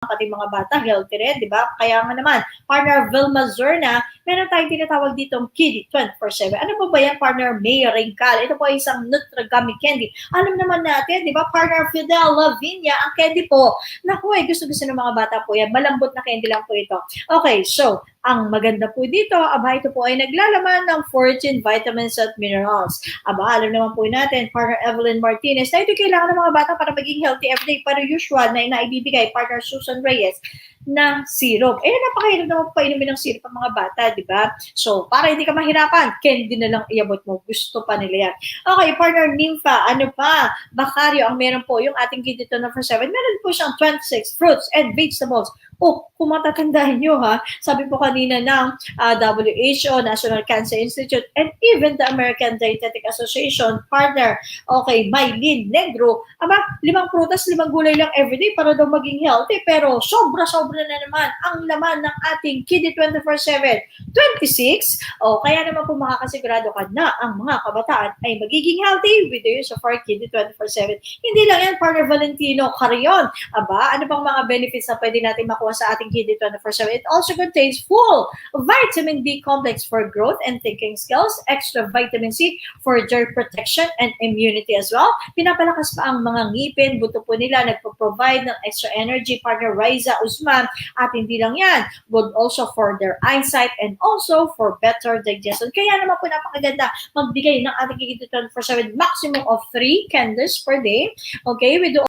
pati mga bata, healthy rin, di ba? Kaya nga naman, partner Vilma Zerna, meron tayong tinatawag ditong Kiddy 24-7. Ano ba ba yan, partner May Ringcal? Ito po ay isang Nutragami candy. Alam naman natin, di ba, partner Fidel Lavinia, ang candy po, naku eh, gusto-gusto ng mga bata po yan. Malambot na candy lang po ito. Okay, so, ang maganda po dito, aba ito po ay naglalaman ng 14 vitamins at minerals. Aba, alam naman po natin, partner Evelyn Martinez, na ito kailangan ng mga bata para maging healthy everyday. Pero usual na inaibibigay, partner Susan Reyes, na syrup. Eh, napakahirap naman painumin ng syrup ang mga bata, di ba? So, para hindi ka mahirapan, candy na lang iabot mo. Gusto pa nila yan. Okay, partner Nympha, ano pa? Bakario, ang meron po, yung ating na for 7, meron po siyang 26 fruits and vegetables. Oh, kung matatandaan nyo ha, sabi po kanina ng uh, WHO, National Cancer Institute, and even the American Dietetic Association partner, okay, Mylene Negro, aba, limang prutas, limang gulay lang everyday para daw maging healthy, pero sobra-sobra na naman ang laman ng ating Kidney 24-7. 26, oh, kaya naman po makakasigurado ka na ang mga kabataan ay magiging healthy with the use of our Kidney 24-7. Hindi lang yan, partner Valentino Carrion. Aba, ano pang mga benefits na pwede natin makuha sa ating Kidney 24-7? It also contains full vitamin B complex for growth and thinking skills, extra vitamin C for germ protection and immunity as well. Pinapalakas pa ang mga ngipin, buto po nila, nagpo-provide ng extra energy, partner Riza Usman, at hindi lang yan, good also for their eyesight and also for better digestion. Kaya naman po napakaganda magbigay ng ating Kidney 24-7 maximum of 3 candles per day. Okay, we do